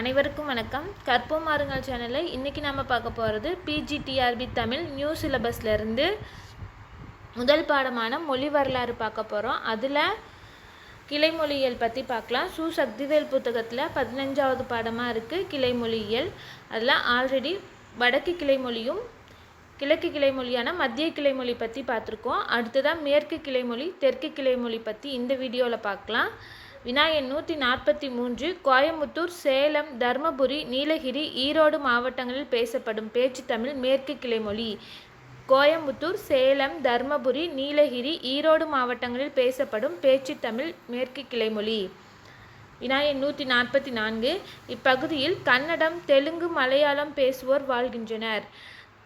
அனைவருக்கும் வணக்கம். கற்போம் மாறுங்கள் சேனலில் இன்றைக்கி நம்ம பார்க்க போகிறது பிஜிடிஆர்பி தமிழ் நியூ சிலபஸ்லேருந்து முதல் பாடமான மொழி வரலாறு பார்க்க போகிறோம் அதில் கிளைமொழியியல் பற்றி பார்க்கலாம். சு சக்திவேல் புத்தகத்தில் பதினஞ்சாவது பாடமாக இருக்குது கிளைமொழியியல். அதில் ஆல்ரெடி வடக்கு கிளைமொழியும் கிழக்கு கிளைமொழியான மத்திய கிளைமொழி பற்றி பார்த்துருக்கோம். அடுத்ததாக மேற்கு கிளைமொழி தெற்கு கிளைமொழி பற்றி இந்த வீடியோவில் பார்க்கலாம். விநாயகன் நூற்றி நாற்பத்தி மூன்று கோயமுத்தூர் சேலம் தர்மபுரி நீலகிரி ஈரோடு மாவட்டங்களில் பேசப்படும் பேச்சு தமிழ் மேற்கு கிளைமொழி கோயம்புத்தூர் சேலம் தர்மபுரி நீலகிரி ஈரோடு மாவட்டங்களில் பேசப்படும் பேச்சு தமிழ் மேற்கு கிளைமொழி விநாயகன் நூற்றி நாற்பத்தி நான்கு இப்பகுதியில் கன்னடம் தெலுங்கு மலையாளம் பேசுவோர் வாழ்கின்றனர்.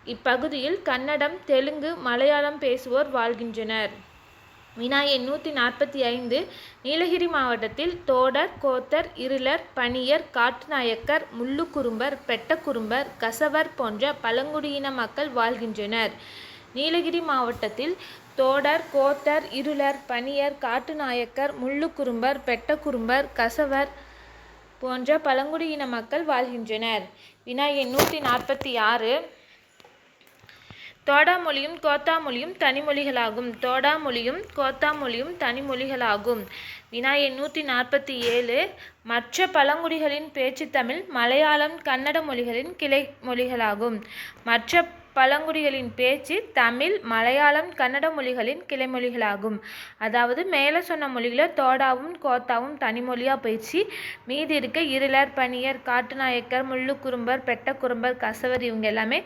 இப்பகுதியில் கன்னடம் தெலுங்கு மலையாளம் பேசுவோர் வாழ்கின்றனர். வினா எண் நூற்றி நாற்பத்தி ஐந்து நீலகிரி மாவட்டத்தில் தோடர் கோத்தர் இருளர் பணியர் காட்டுநாயக்கர் முள்ளுக்குறும்பர் பெட்டக்குறும்பர் கசவர் போன்ற பழங்குடியின மக்கள் வாழ்கின்றனர். நீலகிரி மாவட்டத்தில் தோடர் கோத்தர் இருளர் பணியர் காட்டுநாயக்கர் முள்ளுக்குறும்பர் பெட்டக்குறும்பர் கசவர் போன்ற பழங்குடியின மக்கள் வாழ்கின்றனர். வினா எண் நூற்றி நாற்பத்தி ஆறு தோடா மொழியும் கோத்தா மொழியும் தனிமொழிகளாகும். தோடா மொழியும் கோத்தா மொழியும் தனிமொழிகளாகும். வினா எண் நூற்றி நாற்பத்தி ஏழு மற்ற பழங்குடிகளின் பேச்சு தமிழ் மலையாளம் கன்னட மொழிகளின் கிளை மொழிகளாகும். மற்ற பழங்குடிகளின் பேச்சு தமிழ் மலையாளம் கன்னட மொழிகளின் கிளைமொழிகளாகும். அதாவது மேலே சொன்ன மொழிகளில் தோடாவும் கோத்தாவும் தனிமொழியாக போயிடுச்சு. மீதி இருக்க இருளர் பணியர் காட்டுநாயக்கர் முள்ளுக்குறும்பர் பெட்டக்குறும்பர் கசவர் இவங்க எல்லாமே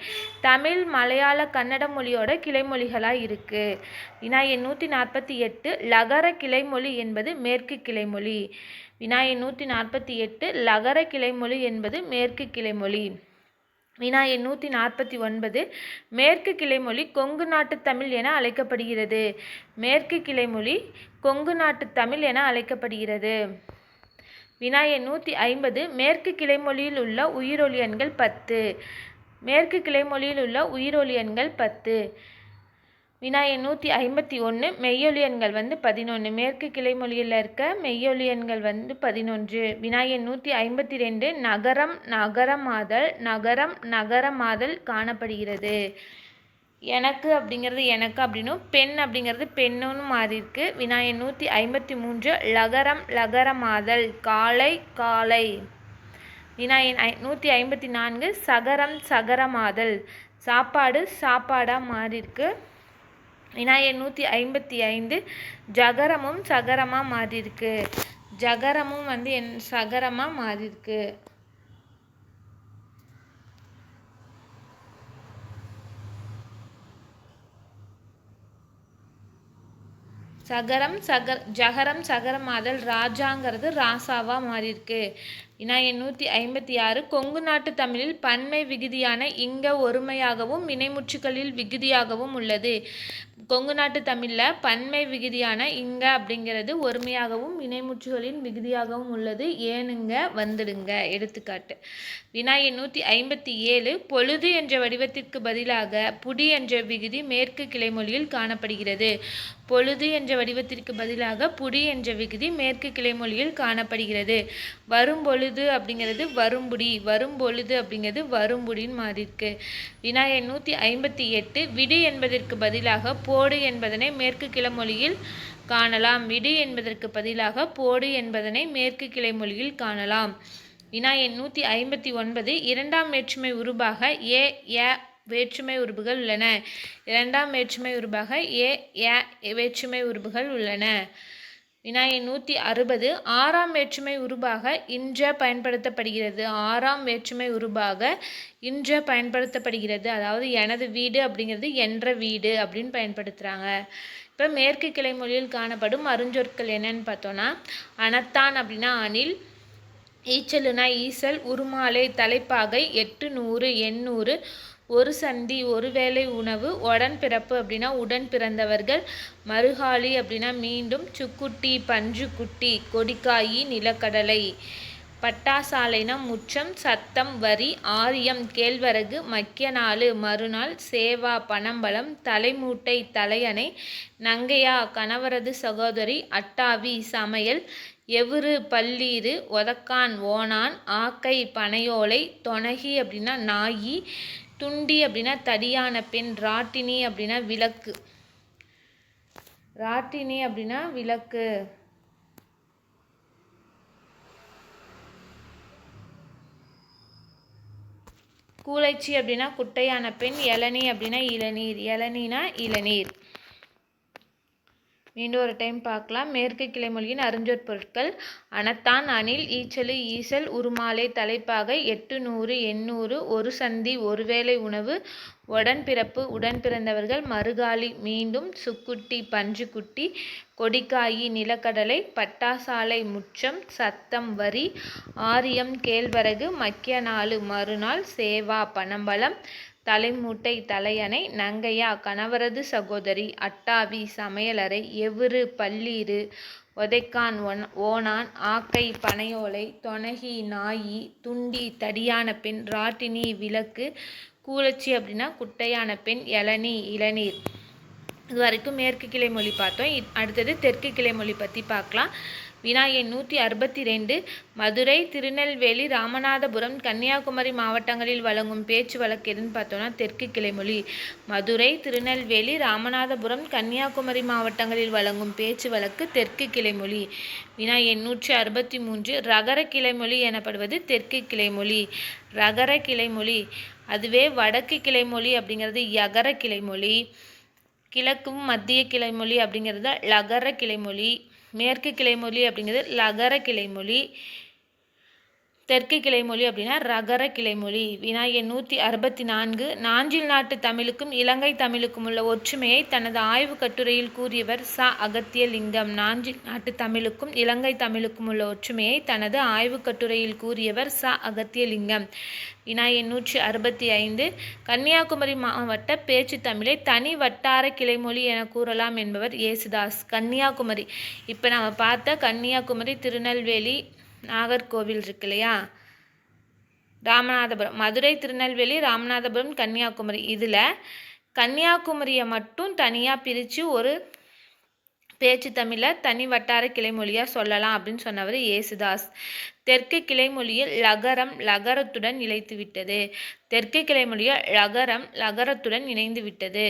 தமிழ் மலையாள கன்னட மொழியோட கிளைமொழிகளாக இருக்குது வினா நூற்றி நாற்பத்தி எட்டு லகர கிளைமொழி என்பது மேற்கு கிளைமொழி. வினா நூற்றி நாற்பத்தி எட்டு லகர கிளைமொழி என்பது மேற்கு கிளைமொழி. வினா எண் நூற்றி நாற்பத்தி ஒன்பது மேற்கு கிளைமொழி கொங்கு நாட்டு தமிழ் என அழைக்கப்படுகிறது. மேற்கு கிளைமொழி கொங்கு நாட்டு தமிழ் என அழைக்கப்படுகிறது. வினா எண் நூற்றி ஐம்பது மேற்கு கிளைமொழியில் உள்ள உயிரொலி எண்கள் பத்து. மேற்கு கிளைமொழியில் உள்ள உயிரொலி எண்கள் பத்து. வினா எண் நூற்றி ஐம்பத்தி ஒன்று மெய்யொலியன்கள் வந்து பதினொன்று மேற்கு கிளைமொழியில் இருக்க மெய்யொலியன்கள் வந்து பதினொன்று. வினா எண் நூற்றி ஐம்பத்தி ரெண்டு நகரம் நகரமாதல் நகரம் நகரமாதல் காணப்படுகிறது. எனக்கு அப்படிங்கிறது எனக்கு அப்படின்னும் பெண் அப்படிங்கிறது பெண்ணுன்னு மாறி இருக்கு. வினா எண் நூற்றி ஐம்பத்தி மூன்று லகரம் லகரமாதல் காலை காலை வினா எண் ஐ நூற்றி ஐம்பத்தி நான்கு சகரம் சகரமாதல். சாப்பாடு சாப்பாடாக மாறி இருக்குது வினா நூற்றி ஐம்பத்தி ஐந்து ஜகரமும் சகரமாக மாறியிருக்கு. ஜகரமும் வந்து என் சகரமாக மாறியிருக்கு. சகரம் சகர் ஜகரம் சகரமாதல் ராஜாங்கிறது ராசாவாக மாறியிருக்கு. வினா நூற்றி ஐம்பத்தி ஆறு கொங்கு நாட்டு தமிழில் பன்மை விகுதியான இங்க ஒருமையாகவும் வினைமுற்றுகளில் விகுதியாகவும் உள்ளது. கொங்கு நாட்டு தமிழில் பன்மை விகுதியான இங்க அப்படிங்கிறது ஒருமையாகவும் வினைமுற்றுகளின் விகுதியாகவும் உள்ளது. ஏனுங்க? வந்துடுங்க. எடுத்துக்காட்டு. வினா நூற்றி ஐம்பத்தி ஏழு பொழுது என்ற வடிவத்திற்கு பதிலாக புடி என்ற விகுதி மேற்கு கிளைமொழியில் காணப்படுகிறது. பொழுது என்ற வடிவத்திற்கு பதிலாக புடி என்ற விகுதி மேற்கு கிளைமொழியில் காணப்படுகிறது. வரும் பொழுது அப்படிங்கிறது வரும்புடி வரும் பொழுது அப்படிங்கிறது வரும்புடின்னு மாறி இருக்கு. வினா எண் நூற்றி ஐம்பத்தி எட்டு விடு என்பதற்கு பதிலாக போடு என்பதனை மேற்கு கிளைமொழியில் காணலாம். விடு என்பதற்கு பதிலாக போடு என்பதனை மேற்கு கிளைமொழியில் காணலாம். வினா எண் நூற்றி ஐம்பத்தி ஒன்பது இரண்டாம் வேற்றுமை உருபாக ஏ ஏ வேற்றுமை உறுப்புகள் உள்ளன. இரண்டாம் வேற்றுமை உறுப்பாக ஏ ஏ வேற்றுமை உறுப்புகள் உள்ளன. வினா நூற்றி அறுபது. ஆறாம் வேற்றுமை உருபாக இன்ற பயன்படுத்தப்படுகிறது. ஆறாம் வேற்றுமை உருபாக இன்ற பயன்படுத்தப்படுகிறது. அதாவது எனது வீடு அப்படிங்கிறது என்ற வீடு அப்படின்னு பயன்படுத்துகிறாங்க இப்போ மேற்கு கிளைமொழியில் காணப்படும் அருஞ்சொற்கள் என்னன்னு பார்த்தோன்னா அனத்தான் அப்படின்னா அணில் ஈச்சலுனா ஈசல் உருமாலை தலைப்பாகை எட்டு நூறு எண்ணூறு ஒரு சந்தி ஒரு வேளை உணவு உடன்பிறப்பு அப்படின்னா உடன் பிறந்தவர்கள் மறுகாலி அப்படின்னா மீண்டும் சுக்குட்டி பஞ்சுக்குட்டி கொடிக்காயி நிலக்கடலை பட்டாசாலைனா முற்றம் சத்தம் வரி ஆரியம் கேழ்வரகு மக்கிய நாள் மறுநாள் சேவா பனம்பழம் தலைமூட்டை தலையணை நங்கையா கணவரது சகோதரி அட்டாவி சமையல் எவுரு பல்லீரு ஒதக்கான் ஓணான் ஆக்கை பனையோலை தொனகி அப்படின்னா நாயி துண்டி அப்படின்னா தடியான பெண் ராட்டினி அப்படின்னா விளக்கு. ராட்டினி அப்படின்னா விளக்கு. கூலைச்சி அப்படின்னா குட்டையான பெண் இளநீ அப்படின்னா இளநீர். இளநீனா இளநீர். மீண்டும் ஒரு டைம் பார்க்கலாம். மேற்கு கிளைமொழியின் அறிஞ்சொற் பொருட்கள். அனத்தான் அணில் ஈச்சலு ஈசல் உருமாலை தலைப்பாகை எட்டு நூறு எண்ணூறு ஒரு சந்தி ஒருவேளை உணவு உடன்பிறப்பு உடன் பிறந்தவர்கள் மறுகாலி மீண்டும் சுக்குட்டி பஞ்சுக்குட்டி கொடிக்காயி நிலக்கடலை பட்டாசாலை முச்சம் சத்தம் வரி ஆரியம் கேழ்வரகு மக்கிய நாள் மறுநாள் சேவா பனம்பழம் தலைமூட்டை தலையணை நங்கையா கணவரது சகோதரி அட்டாவி சமையலறை எவுரு பல்லீரு ஒதைக்கான் ஒன் ஓணான் ஆக்கை பனையோலை தொனகி நாயி துண்டி தடியான பெண் ராட்டினி விளக்கு கூலச்சி அப்படின்னா குட்டையான பெண் இளநீ இளநீர். இது வரைக்கும் மேற்கு கிளை மொழி பார்த்தோம். அடுத்தது தெற்கு கிளை மொழி பற்றி பார்க்கலாம். வினா எண் நூற்றி அறுபத்தி ரெண்டு மதுரை திருநெல்வேலி ராமநாதபுரம் கன்னியாகுமரி மாவட்டங்களில் வழங்கும் பேச்சு வழக்கு எதுன்னு பார்த்தோன்னா தெற்கு கிளைமொழி. மதுரை திருநெல்வேலி ராமநாதபுரம் கன்னியாகுமரி மாவட்டங்களில் வழங்கும் பேச்சு வழக்கு தெற்கு கிளைமொழி. வினா எண் நூற்றி அறுபத்தி மூன்று ரகர கிளைமொழி எனப்படுவது தெற்கு கிளைமொழி. ரகர கிளைமொழி அதுவே வடக்கு கிளைமொழி அப்படிங்கிறது யகர கிளைமொழி. கிழக்கும் மத்திய கிளைமொழி அப்படிங்கிறது லகர கிளைமொழி. மேற்கு கிளைமொழி அப்படிங்கிறது லகர கிளைமொழி தெற்கு கிளைமொழி அப்படின்னா ரகர கிளைமொழி. வினா எண் நூற்றி அறுபத்தி நான்கு நாஞ்சில் நாட்டு தமிழுக்கும் இலங்கை தமிழுக்கும் உள்ள ஒற்றுமையை தனது ஆய்வு கட்டுரையில் கூறியவர் ச. அகத்தியலிங்கம். நாஞ்சில் நாட்டு தமிழுக்கும் இலங்கை தமிழுக்கும் உள்ள ஒற்றுமையை தனது ஆய்வு கட்டுரையில் கூறியவர் ச. அகத்தியலிங்கம். வினா எண் நூற்றி அறுபத்தி ஐந்து கன்னியாகுமரி மாவட்ட பேச்சு தமிழை தனி வட்டார கிளைமொழி என கூறலாம் என்பவர் இயேசுதாஸ் கன்னியாகுமரி. இப்போ நாம் பார்த்த கன்னியாகுமரி திருநெல்வேலி நாகர்கோவில் இருக்கு இல்லையா? ராமநாதபுரம். மதுரை திருநெல்வேலி ராமநாதபுரம் கன்னியாகுமரி. இதில் கன்னியாகுமரியை மட்டும் தனியாக பிரித்து ஒரு பேச்சு தமிழை தனி வட்டார கிளைமொழியாக சொல்லலாம் அப்படின்னு சொன்னவர் இயேசுதாஸ் தெற்கு கிளைமொழியில் லகரம் லகரத்துடன் நிலைத்து விட்டது தெற்கு கிளைமொழியில் லகரம் லகரத்துடன் இணைந்து விட்டது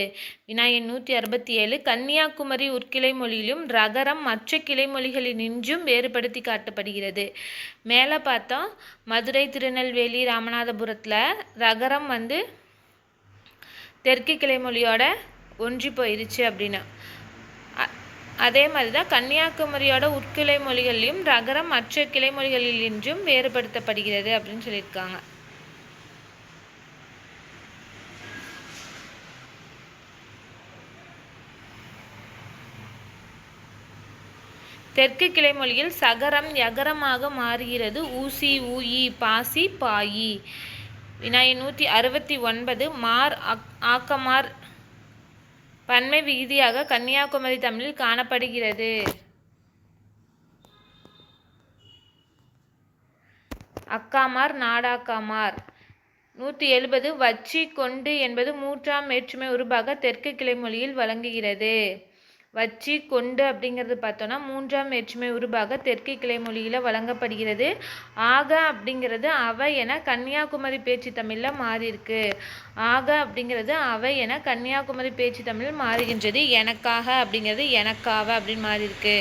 வினாயன் நூற்றி அறுபத்தி ஏழு கன்னியாகுமரி உட்கிளை மொழியிலும் ரகரம் மற்ற கிளைமொழிகளினின்றும் வேறுபடுத்தி காட்டப்படுகிறது. மேலே பார்த்தோம் மதுரை திருநெல்வேலி ராமநாதபுரத்தில் ரகரம் வந்து தெற்கு கிளைமொழியோட ஒன்றி போயிருச்சு அப்படின்னு. அதே மாதிரி தான் கன்னியாகுமரியோட உட்கிளை மொழிகள்லையும் ரகரம் மற்ற கிளைமொழிகளிலின்றும் வேறுபடுத்தப்படுகிறது அப்படின்னு சொல்லியிருக்காங்க. தெற்கு கிளைமொழியில் சகரம் யகரமாக மாறுகிறது. ஊசி ஊயி பாசி பாயி. வினாய் நூற்றி அறுபத்தி ஒன்பது மார் ஆக்- ஆக்கமார் பன்மை விகுதியாக கன்னியாகுமரி தமிழில் காணப்படுகிறது. அக்காமார் நாடாக்காமார். நூற்றி எழுபது வச்சி கொண்டு என்பது மூன்றாம் வேற்றுமை உருபாக தெற்கு கிளைமொழியில் வழங்குகிறது. வச்சி கொண்டு அப்படிங்கிறது பார்த்தோன்னா மூன்றாம் வேற்றுமை உருபாக தெற்கு கிளைமொழியில் வழங்கப்படுகிறது. ஆக அப்படிங்கிறது அவ என கன்னியாகுமரி பேச்சு தமிழில் மாறியிருக்கு. ஆக அப்படிங்கிறது அவை என கன்னியாகுமரி பேச்சு தமிழில் மாறுகின்றது. எனக்காக அப்படிங்கிறது எனக்காக அப்படின்னு மாறியிருக்கு.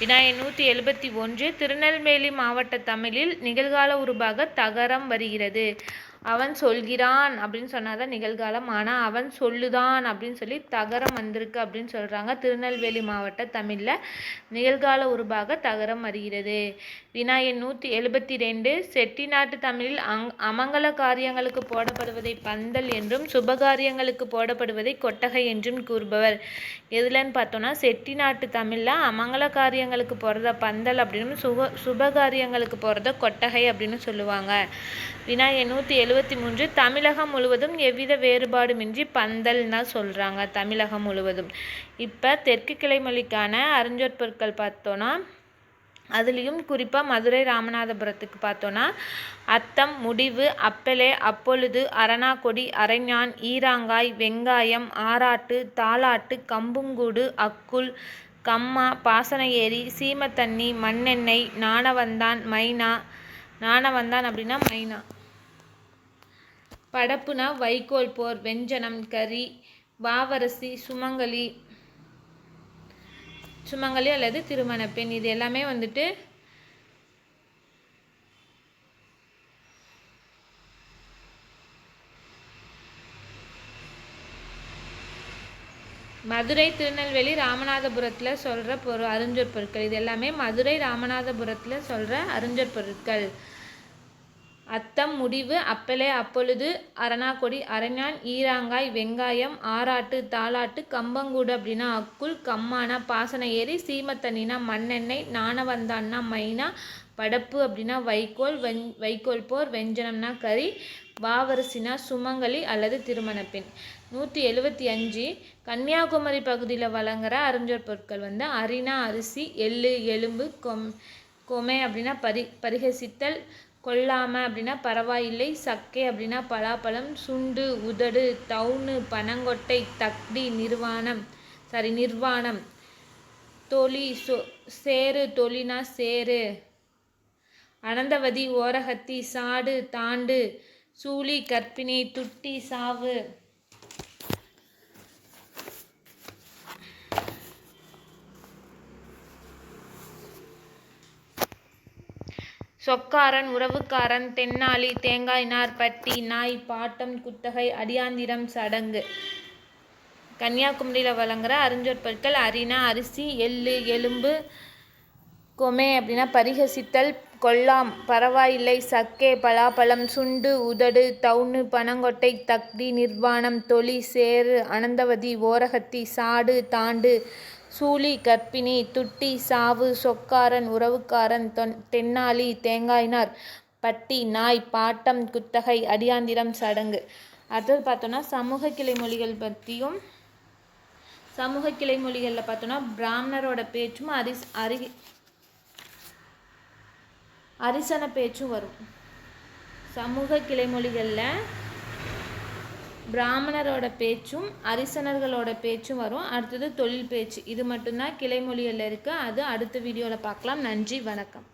வினாயன் நூற்றி எழுபத்தி ஒன்று திருநெல்வேலி மாவட்ட தமிழில் நிகழ்கால உருபாக தகரம் வருகிறது. அவன் சொல்கிறான் அப்படின்னு சொன்னாதான் நிகழ்காலம். ஆனால் அவன் சொல்லுதான் அப்படின்னு சொல்லி தகரம் வந்திருக்கு அப்படின்னு சொல்கிறாங்க திருநெல்வேலி மாவட்ட தமிழில். நிகழ்கால உருபாக தகரம் வருகிறது. வினாயன் நூற்றி எழுபத்தி ரெண்டு செட்டிநாட்டு தமிழில் அங் அமங்கல காரியங்களுக்கு போடப்படுவதை பந்தல் என்றும் சுபகாரியங்களுக்கு போடப்படுவதை கொட்டகை என்றும் கூறுபவர். எதுலன்னு பார்த்தோன்னா செட்டிநாட்டு தமிழில் அமங்கல காரியங்களுக்கு போகிறத பந்தல் அப்படின்னு சுக சுபகாரியங்களுக்கு போகிறத கொட்டகை அப்படின்னு சொல்லுவாங்க. வினாயன் நூற்றி எழுபத்தி மூன்று தமிழகம் முழுவதும் எவ்வித வேறுபாடுமின்றி பந்தல்னு தான் சொல்கிறாங்க தமிழகம் முழுவதும். இப்போ தெற்கு கிளைமொழிக்கான அறிஞ்சொற்பொருட்கள் பார்த்தோன்னா அதுலேயும் குறிப்பாக மதுரை ராமநாதபுரத்துக்கு பார்த்தோன்னா அத்தம் முடிவு அப்பலே அப்பொழுது அரணாக்கொடி அரைஞான் ஈராங்காய் வெங்காயம் ஆராட்டு தாலாட்டு கம்புங்கூடு அக்குள் கம்மா பாசன ஏரி சீமத்தண்ணி மண்ணெண்ணெய் நாணவந்தான் மைனா நாணவந்தான் அப்படின்னா மைனா. படப்புனா வைக்கோல் போர் வெஞ்சனம் கறி வாவரசி சுமங்கலி சுமங்கலி அல்லது திருமண பெண். இது எல்லாமே வந்துட்டு மதுரை திருநெல்வேலி ராமநாதபுரத்தில் சொல்கிற பொரு அறிஞ்சொற் பொருட்கள். இது எல்லாமே மதுரை ராமநாதபுரத்தில் சொல்கிற அருஞ்சொற்பொருட்கள் அத்தம் முடிவு அப்பலே அப்பொழுது அரணாக்கொடி அரஞான் ஈராங்காய் வெங்காயம் ஆறாட்டு தாளாட்டு கம்பங்கூடு அப்படின்னா அக்குள் கம்மானா பாசன ஏரி சீமத்தண்ணினா மண்ணெண்ணெய் நாணவந்தான்னா மைனா படப்பு அப்படின்னா வைக்கோல் வெஞ் வைக்கோல் போர் வெஞ்சனம்னா கறி வாவரசினா சுமங்கலி அல்லது திருமண பெண் நூற்றி எழுபத்தி அஞ்சு கன்னியாகுமரி பகுதியில் வழங்குற அறிஞர் பொருட்கள் வந்து அரினா அரிசி எள்ளு எலும்பு கொம் கொமை அப்படின்னா பரி பரிகசித்தல் கொல்லாம அப்படின்னா பரவாயில்லை. சக்கை அப்படின்னா பலாப்பழம் சுண்டு உதடு தவுனு பனங்கொட்டை தக்டி நிர்வாணம் சாரி நிர்வாணம். தொலி சொ சேரு தொலினா சேரு அனந்தவதி ஓரகத்தி சாடு தாண்டு சூளி கற்பிணி துட்டி சாவு. சொக்காரன் உறவுக்காரன் தென்னாலி தேங்காய் நார் பட்டி நாய் பாட்டம் குத்தகை அடியாந்திரம் சடங்கு. கன்னியாகுமரியில் வழங்குற அறிஞர் பொருட்கள் அரினா அரிசி எள்ளு எலும்பு கொமே அப்படின்னா பரிகசித்தல் கொல்லாம் பரவாயில்லை சக்கே பலாப்பழம் சுண்டு உதடு தவுனு பனங்கொட்டை தக்தி நிர்வாணம் தொலி சேரு அனந்தவதி ஓரகத்தி சாடு தாண்டு சூளி கர்ப்பிணி துட்டி சாவு சொக்காரன் உறவுக்காரன் தொன் தென்னாலி தேங்காய்னார் பட்டி நாய் பாட்டம் குத்தகை அடியாந்திரம் சடங்கு. அடுத்தது பார்த்தோன்னா சமூக கிளை மொழிகள் பற்றியும் சமூக கிளை மொழிகளில் பார்த்தோன்னா பிராமணரோட பேச்சும் அரிஸ் அரி அரிசன பேச்சும் வரும். சமூக கிளைமொழிகளில் பிராமணரோட பேச்சும் அரிசனர்களோட பேச்சும் வரும். அடுத்தது தொழில் பேச்சு. இது மட்டும்தான் கிளைமொழியில் இருக்குது அது அடுத்த வீடியோவில் பார்க்கலாம். நன்றி. வணக்கம்.